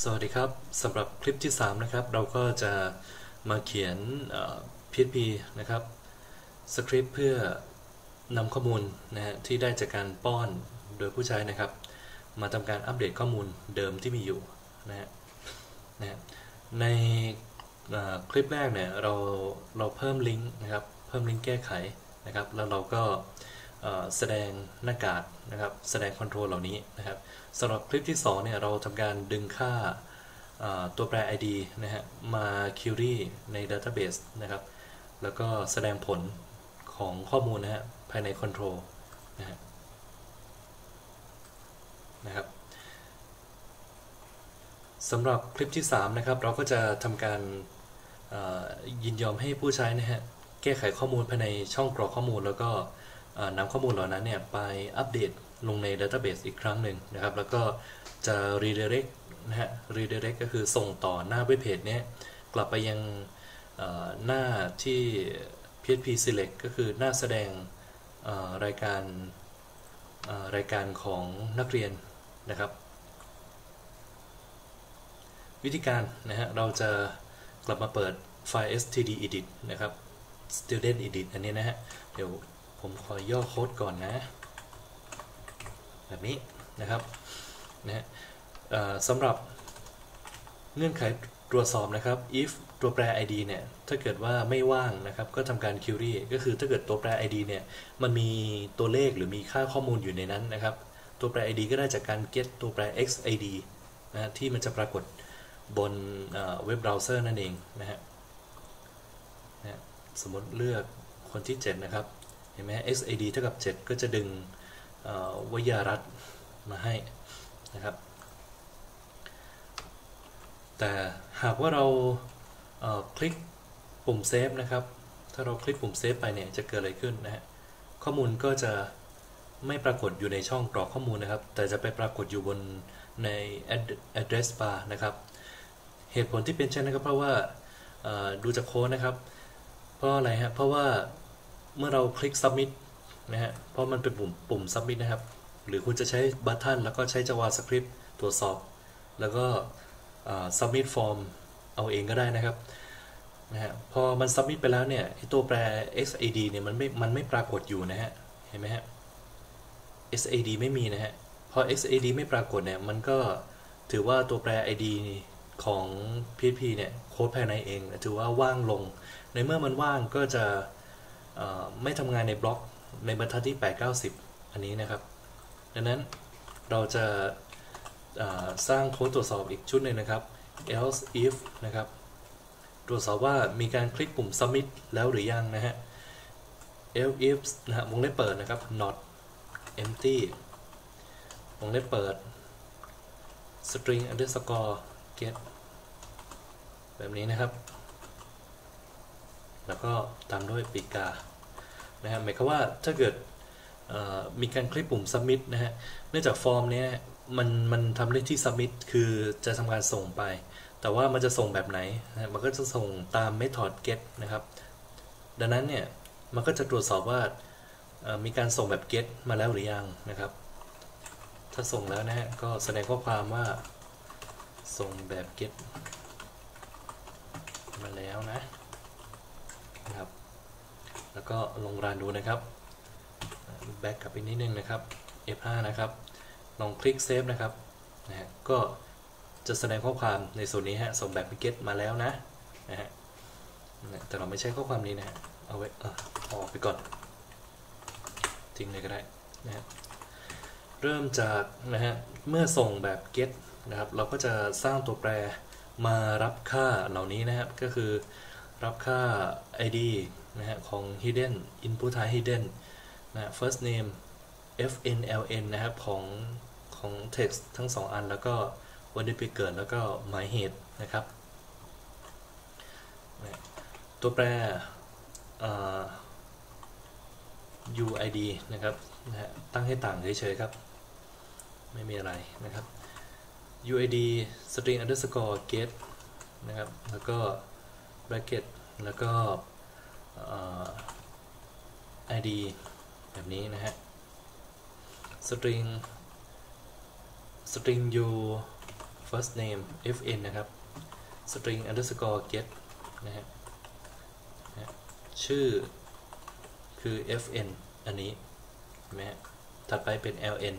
สวัสดีครับสำหรับคลิปที่ 3 นะครับ เราก็จะมาเขียน PHP นะครับสคริปต์เพื่อนำข้อมูลนะฮะที่ได้จากการป้อนโดยผู้ใช้นะครับ มาทำการอัปเดตข้อมูลเดิมที่มีอยู่นะฮะนะในคลิปแรกเนี่ยเราเราเพิ่มลิงก์นะครับ เพิ่มลิงก์แก้ไขนะครับ แล้วเราก็ แสดงหน้ากากนะครับแสดงคอนโทรลเหล่านี้นะครับสำหรับคลิปที่2เนี่ยเราทำการดึงค่าตัวแปร ID นะฮะมา query ใน database นะครับแล้วก็แสดงผลของข้อมูลนะฮะภายใน control นะฮะนะครับสำหรับคลิปที่ 3 นะครับ เราก็จะทำการยินยอมให้ผู้ใช้นะฮะแก้ไขข้อมูลภายในช่องกรอกข้อมูลแล้วก็ นำข้อมูลเหล่านั้นเนี่ยไปอัปเดตลงใน database อีกครั้งหนึ่งนะครับ แล้วก็จะ redirect นะฮะ redirect ก็คือส่งต่อหน้าเว็บเพจเนี้ยกลับไปยังหน้าที่ PHP select ก็คือหน้าแสดงรายการรายการของนักเรียนนะครับ วิธีการนะฮะเราจะกลับมาเปิดไฟล์ std edit นะครับ student edit อันนี้นะฮะ เดี๋ยว ผมขอย่อโค้ดก่อนนะ แบบนี้นะครับนะฮะสำหรับเงื่อนไขตรวจสอบนะครับ if ตัวแปร id เนี่ย ถ้าเกิดว่าไม่ว่างนะครับ ก็ทำการ query ก็คือถ้าเกิดตัวแปร id เนี่ย มันมีตัวเลขหรือมีค่าข้อมูลอยู่ในนั้นนะครับ ตัวแปร id ก็ได้จากการ get ตัวแปร xid นะฮะที่มันจะปรากฏบนเว็บเบราว์เซอร์นั่นเองนะฮะนะสมมติเลือกคนที่ 7 นะครับ ห็นไหม xid เท่ากับ 7 ก็จะดึงวิทยารัฐมาให้นะครับ แต่หากว่าเราเคลิกปุ่มเซฟนะครับ ถ้าเราคลิกปุ่มเซฟไปเนี่ยจะเกิดอะไรขึ้นนะฮะ ข้อมูลก็จะไม่ปรากฏอยู่ในช่องกรอกข้อมูลนะครับ แต่จะไปปรากฏอยู่บนใน address bar นะครับ เหตุผลที่เป็นเช่นนั้นก็เพราะว่าดูจากโค้ดนะครับ เพราะอะไรฮะ เพราะว่า เมื่อเราคลิก submit นะฮะ เพราะมันเป็นปุ่มปุ่ม submit นะครับ หรือคุณจะใช้บัตทันแล้วก็ใช้ JavaScript ตรวจสอบ แล้วก็ submit form เอาเองก็ได้นะครับนะฮะ พอมัน submit ไปแล้วเนี่ยไอตัวแปร xad เนี่ยมันไม่ มันไม่ปรากฏอยู่นะฮะ เห็นไหมฮะ xad ไม่มีนะฮะ พอ xad ไม่ปรากฏเนี่ย มันก็ถือว่าตัวแปร id ของ php เนี่ย โค้ดภายในเอง ถือว่าว่างลง ในเมื่อมันว่างก็จะ ไม่ทำงานในบล็อกในบรรทัดที่ 890 อันนี้นะครับ ดังนั้นเราจะสร้างโค้ดตรวจสอบอีกชุดหนึ่งนะครับ else if นะครับ ตรวจสอบว่ามีการคลิกปุ่ม submit แล้วหรือยังนะฮะ else if นะฮะวงเล็บเปิดนะครับ not empty วงเล็บเปิด string underscore get แบบนี้นะครับ แล้วก็ตามด้วยปีกานะฮะหมายความว่าถ้าเกิดมีการคลิกปุ่ม submit นะฮะเนื่องจากฟอร์มเนี้ยมันมันทำได้ที่ submit คือจะทำการส่งไป แต่ว่ามันจะส่งแบบไหนนะมันก็จะส่งตาม method get นะครับ ดังนั้นเนี่ย มันก็จะตรวจสอบว่ามีการส่งแบบ get มาแล้วหรือยังนะครับ ถ้าส่งแล้วนะฮะก็แสดงข้อความว่าส่งแบบ get มาแล้วนะ แล้วก็ลงรันดูนะครับแบ็กกลับไปนิดนึงนะครับ F5 นะครับ ลองคลิกเซฟนะครับนะฮะก็จะแสดงข้อความในส่วนนี้ฮะส่งแบบ get มาแล้วนะนะฮะแต่เราไม่ใช้ข้อความนี้นะฮะเอาไว้เออเอออกไปก่อนทิ้งเลยก็ได้นะฮะเริ่มจากนะฮะเมื่อส่งแบบ get นะครับ เราก็จะสร้างตัวแปรมารับค่าเหล่านี้นะครับ ก็คือรับค่า id นะฮะของ hidden input type hidden นะ first name fnln นะครับของของ text ทั้งสองอันแล้วก็วันเดือนปีเกิดแล้วก็หมายเหตุนะครับนะตัวแปร uid นะครับนะฮะตั้งให้ต่างเฉยๆครับ ไม่มีอะไรนะครับ uid string underscore get นะครับ แล้วก็ bracket แล้วก็ id แบบนี้นะฮะ string string u first name fn นะครับ string underscore get นะฮะชื่อคือ fn อันนี้เห็นไหมฮะถัดไปเป็น ln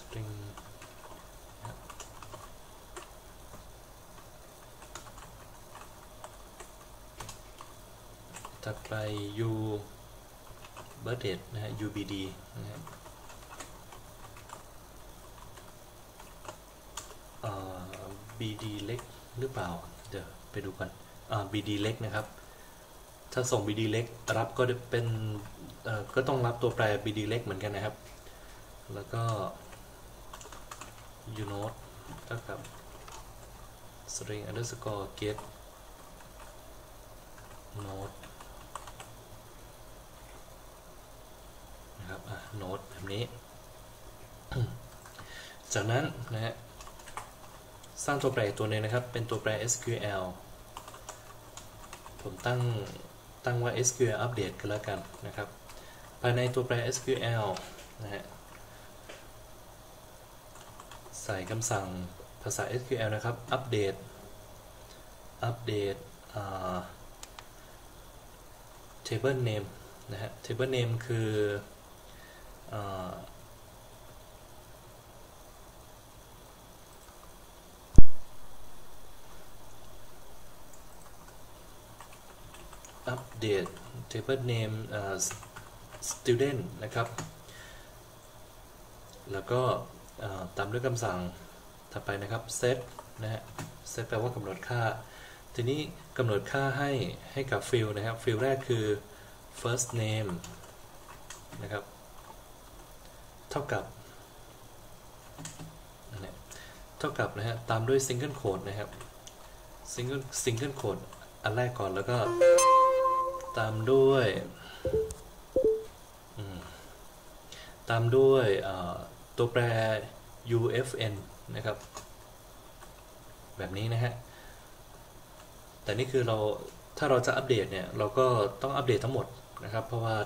string นะครับ ถัดไป u birth date นะฮะ ubd นะฮะเอ่อ bd เล็กหรือเปล่า เดี๋ยวไปดูกันอ่า bd เล็กนะครับ ถ้าส่ง bd เล็กรับก็จะเป็นเอ่อก็ต้องรับตัวแปร bd เล็กเหมือนกันนะครับ แล้วก็ unode เท่ากับ string underscore get node นะครับอะ node แบบนี้ จากนั้นนะฮะสร้างตัวแปรตัวหนึงนะครับ เป็นตัวแปร SQL ผมตั้งตั้งว่า SQL update กันแล้วกันนะครับ ภายในตัวแปร SQL นะฮะใส่คำสั่งภาษา SQL นะครับ update update table name นะฮะ table name คือ อ่า update table name student นะครับ แล้วก็ตามด้วยคำสั่งถัดไปนะครับ set นะฮะ set แปลว่ากำหนดค่า ทีนี้กำหนดค่าให้ให้กับฟิลนะครับ ฟิลแรกคือ first name นะครับ เท่ากับเท่ากับนะฮะ ตามด้วย single quote นะครับ single single quote อันแรกก่อนแล้วก็ ตามด้วยตามด้วยตัวแปร UFN นะครับ แบบนี้นะฮะ แต่นี่คือเราถ้าเราจะอัปเดตเนี่ย เราก็ต้องอัปเดตทั้งหมดนะครับ เพราะว่า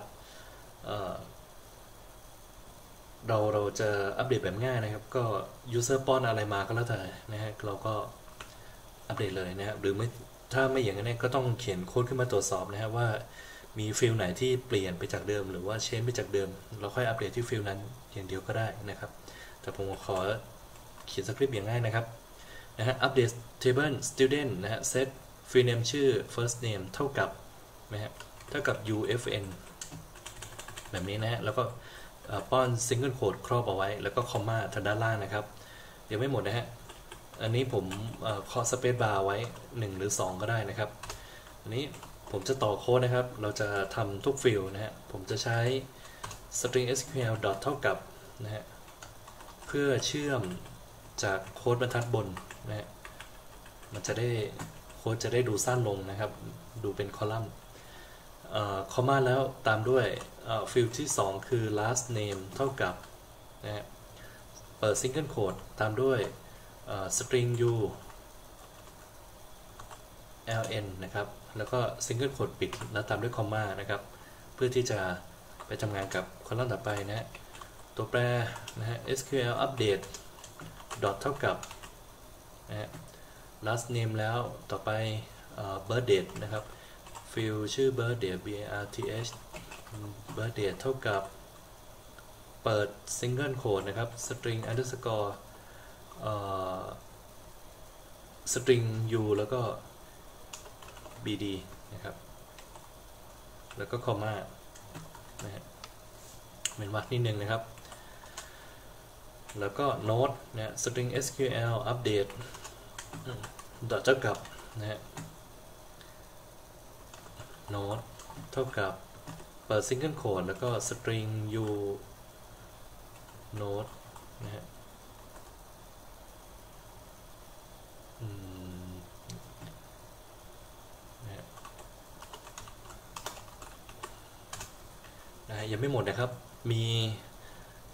เราเราจะอัปเดตแบบง่ายนะครับ ก็ user ป้อนอะไรมาก็แล้วแต่นะฮะเราก็อัปเดตเลยนะครับหรือไม่ถ้าไม่อย่างนั้นก็ต้องเขียนโค้ดขึ้นมาตรวจสอบนะครับว่ามีฟิลไหนที่เปลี่ยนไปจากเดิม หรือว่าเชนไปจากเดิม เราค่อยอัปเดตที่ฟิลนั้นอย่างเดียวก็ได้นะครับ แต่ผมขอเขียนสคริปต์อย่างง่ายนะครับนะฮะ update table student นะฮะ set field name ชื่อ first name เท่ากับนะฮะเท่ากับ UFN แบบนี้นะฮะแล้วก็ ป้อน single quote ครอบเอาไว้ แล้วก็คอมมาทางด้านล่างนะครับยังไม่หมดนะฮะ อันนี้ผมเอ่อเคาะ space bar ไว้ 1 หรือ 2 ก็ได้นะครับ อันนี้ผมจะต่อโค้ดนะครับ เราจะทำทุกฟิลนะฮะ ผมจะใช้ string sql dot เท่ากับนะฮะ เพื่อเชื่อมจากโค้ดบรรทัดบนนะฮะ มันจะได้โค้ดจะได้ดูสั้นลงนะครับ ดูเป็นคอลัมน์ คอมมาแล้วตามด้วยฟิลที่ 2 คือ last name เท่ากับนะเปิด single quote ตามด้วย string u ln นะครับ แล้วก็ single quote ปิด แล้วตามด้วยคอมมานะครับ เพื่อที่จะไปทำงานกับคอลัมน์ต่อไปนะฮะตัวแปรนะฮะ SQL update dot เท่ากับนะฮะ last name แล้วต่อไป birth date นะครับ ฟิลชื่อ birthday b a r t h birthday เท่ากับ เปิดซิงเกิลโคดนะครับ string underscore สตริง u แล้วก็ bd นะครับ แล้วก็คอมมานะฮะเป็นวัดนิดนึงนะครับ แล้วก็โน้ตนะ string sql update ดอทเท่ากับนะฮะ note เท่ากับ เปิด single quote แล้วก็ string u note นะฮะอืมนะฮะนะยังไม่หมดนะครับ มี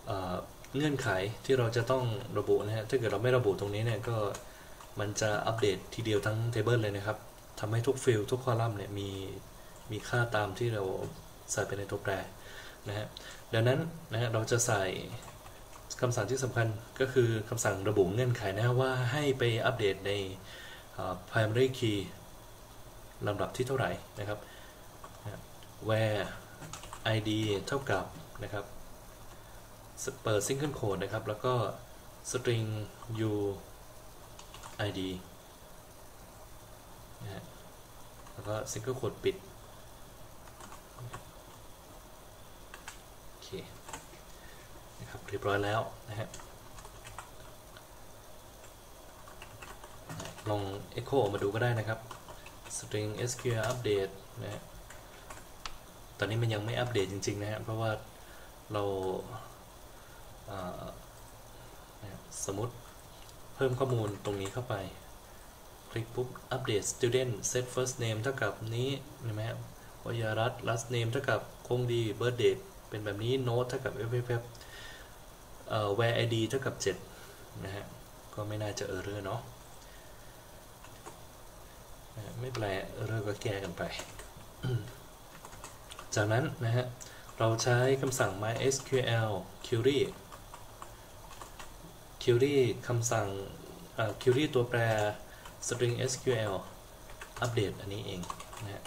เอ่อเงื่อนไขที่เราจะต้องระบุนะฮะ ถ้าเกิดเราไม่ระบุตรงนี้เนี่ยก็มันจะอัปเดตทีเดียวทั้งเทเบิลเลยนะครับ ทำให้ทุกฟิลทุกคอลัมน์เนี่ยมี มีค่าตามที่เราใส่ไปในตัวแปรนะฮะดังนั้นนะฮะเราจะใส่คำสั่งที่สำคัญก็คือคำสั่งระบุเงื่อนไขนะว่าให้ไปอัปเดตใน primary key ลำดับที่เท่าไหร่นะครับ where id เท่ากับนะครับเปิด single quote นะครับ แล้วก็ string u id นะฮะแล้วก็ single quote ปิด โอเค นะครับ เรียบร้อยแล้วนะฮะลอง echo มาดูก็ได้นะครับ string sql update นะฮะตอนนี้มันยังไม่อัปเดตจริง ๆ นะฮะเพราะว่าเราสมมติเพิ่มข้อมูลตรงนี้เข้าไป คลิกปุ๊บอัปเดต student set first name เท่ากับนี้เห็นไหมครับวยารัต last name เท่ากับคงดี birth date เป็นแบบนี้ note เท่ากับ fff เอ่อ where id เท่ากับ 7 นะฮะ ก็ไม่น่าจะเออร์เรอร์เนาะไม่แปลเออร์เรอร์ก็แก้กันไป จากนั้นนะฮะ เราใช้คำสั่ง mysql query query คำสั่ง query ตัวแปร string sql อัปเดตอันนี้เองนะ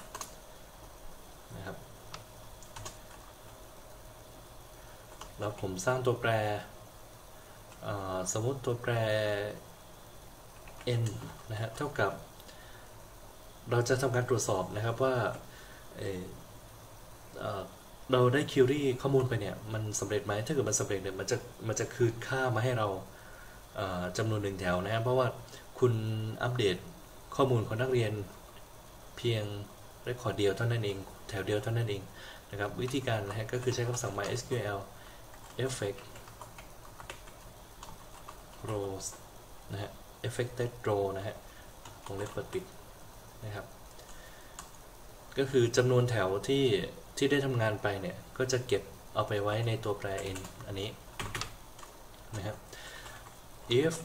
นะครับ แล้วผมสร้างตัวแปร สมมติตัวแปร n นะฮะเท่ากับ เราจะทำการตรวจสอบนะครับว่าเราได้คิวรี่ข้อมูลไปเนี่ย มันสำเร็จไหมถ้าเกิดมันสำเร็จเนี่ยมันจะมันจะคืนค่ามาให้เราจำนวนหนึ่งแถวนะครับเพราะว่าคุณอัปเดตข้อมูลของนักเรียนเพียงเรคคอร์ดเดียวเท่านั้นเอง แถวเดียวเท่านั้นเองนะครับวิธีการนะฮะก็คือใช้คำสั่ง mysql effect rows นะฮะ affected row นะฮะวงเล็บเปิดปิดนะครับ ก็คือจำนวนแถวที่ที่ได้ทำงานไปเนี่ย ก็จะเก็บเอาไปไว้ในตัวแปร n อันนี้นะครับ if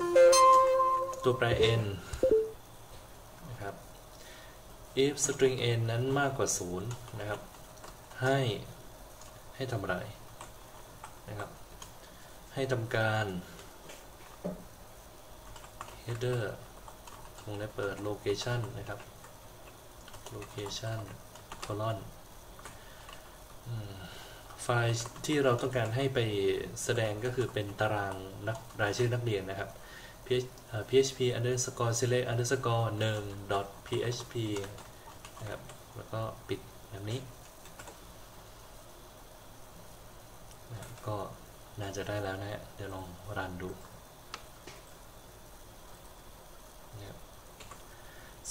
ตัวแปร n นะครับ if string n นั้นมากกว่า 0 นะครับ ให้ให้ทำอะไรนะครับ ให้ทำการ header วงเล็บเปิด location นะครับ location colon ไฟล์ที่เราต้องการให้ไปแสดงก็คือเป็นตารางนักรายชื่อนักเรียนนะครับ php underscore select underscore name dot php นะครับ แล้วก็ปิดแบบนี้นะก็น่าจะได้แล้วนะฮะ เดี๋ยวลองรันดู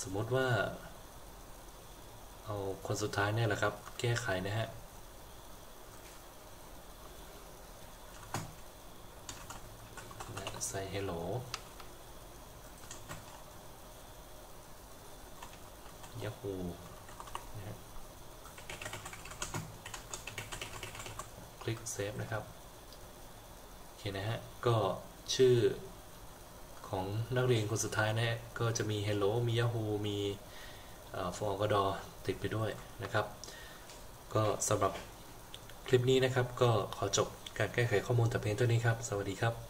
สมมติว่า เอาคนสุดท้ายเนี่ยแหละครับ แก้ไขนะฮะใส่ hello yahoo นะคลิกเซฟนะครับ โอเคนะฮะ ก็ชื่อ ของนักเรียนคนสุดท้ายนะก็จะมี hello มี yahoo มีฟอร์กดอติดไปด้วยนะครับ ก็สำหรับคลิปนี้นะครับ ก็ขอจบการแก้ไขข้อมูลแต่เพียงเท่านี้ครับ สวัสดีครับ